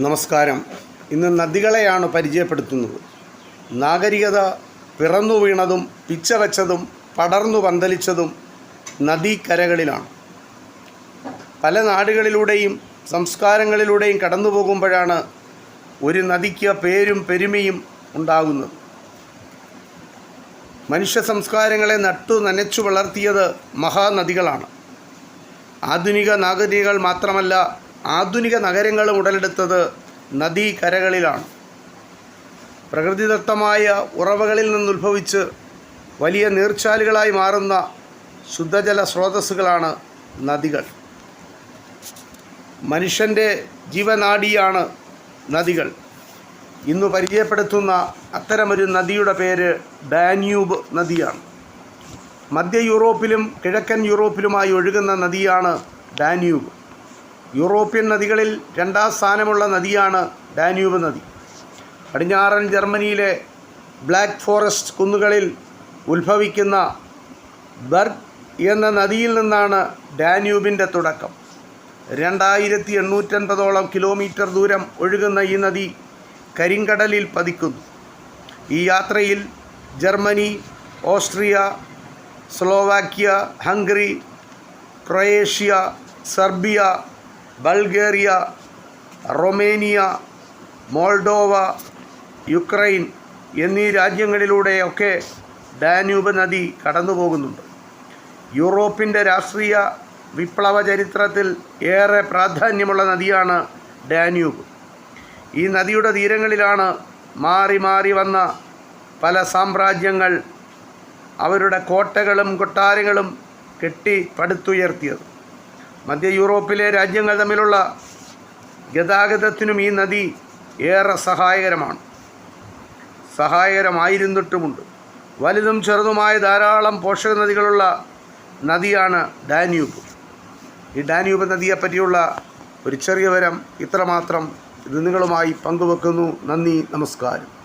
നമസ്കാരം. ഇന്ന് നദികളെയാണ് പരിചയപ്പെടുത്തുന്നത്. നാഗരികത പിറന്നു വീണതും പിച്ച വച്ചതും പടർന്നു പന്തലിച്ചതും നദീക്കരകളിലാണ്. പല നാടുകളിലൂടെയും സംസ്കാരങ്ങളിലൂടെയും കടന്നു പോകുമ്പോഴാണ് ഒരു നദിക്ക് പേരും പെരുമയും ഉണ്ടാകുന്നത്. മനുഷ്യ സംസ്കാരങ്ങളെ നട്ടു നനച്ചു വളർത്തിയത് മഹാനദികളാണ്. ആധുനിക നാഗരികൾ മാത്രമല്ല ആധുനിക നഗരങ്ങളും ഉടലെടുത്തത് നദീകരകളിലാണ് പ്രകൃതിദത്തമായ ഉറവകളിൽ നിന്നുത്ഭവിച്ച് വലിയ നീർച്ചാലുകളായി മാറുന്ന ശുദ്ധജല സ്രോതസ്സുകളാണ് നദികൾ. മനുഷ്യന്റെ ജീവനാഡിയാണ് നദികൾ. ഇന്ന് പരിചയപ്പെടുത്തുന്ന അത്തരമൊരു നദിയുടെ പേര് ഡാന്യൂബ് നദിയാണ്. മധ്യ യൂറോപ്പിലും കിഴക്കൻ യൂറോപ്പിലുമായി ഒഴുകുന്ന നദിയാണ് ഡാന്യൂബ്. യൂറോപ്യൻ നദികളിൽ രണ്ടാം സ്ഥാനമുള്ള നദിയാണ് ഡാന്യൂബ് നദി. പടിഞ്ഞാറൻ ജർമ്മനിയിലെ ബ്ലാക്ക് ഫോറസ്റ്റ് കുന്നുകളിൽ ഉത്ഭവിക്കുന്ന ബർഗ് എന്ന നദിയിൽ നിന്നാണ് ഡാന്യൂബിന്റെ തുടക്കം. രണ്ടായിരത്തി എണ്ണൂറ്റൻപതോളം കിലോമീറ്റർ ദൂരം ഒഴുകുന്ന ഈ നദി കരിങ്കടലിൽ പതിക്കുന്നു. ഈ യാത്രയിൽ Germany Austria Slovakia Hungary Croatia Serbia Bulgaria Romania Moldova Ukraine എന്നീ രാജ്യങ്ങളിലൂടെയൊക്കെ ഡാന്യൂബ് നദി കടന്നു പോകുന്നുണ്ട് യൂറോപ്പിന്റെ രാഷ്ട്രീയ വിപ്ലവ ചരിത്രത്തിൽ ഏറെ പ്രാധാന്യമുള്ള നദിയാണ് ഡാന്യൂബ് ഈ നദിയുടെ തീരങ്ങളിലാണ് മാറി മാറി വന്ന പല സാമ്രാജ്യങ്ങൾ അവരുടെ കോട്ടകളും കൊട്ടാരങ്ങളും കെട്ടി പടുത്തുയർത്തിയത്. മധ്യ യൂറോപ്പിലെ രാജ്യങ്ങൾ തമ്മിലുള്ള ഗതാഗതത്തിനും ഈ നദി ഏറെ സഹായകരമാണ്. സഹായകരമായിരുന്നിട്ടുമുണ്ട്. വലുതും ചെറുതുമായ ധാരാളം പോഷക നദികളുള്ള നദിയാണ് ഡാന്യൂബ്. ഈ ഡാന്യൂബ് നദിയെപ്പറ്റിയുള്ള ഒരു ചെറിയ വരം ഇത്രമാത്രം ഇത് നിങ്ങളുമായി പങ്കുവെക്കുന്നു. നന്ദി നമസ്കാരം.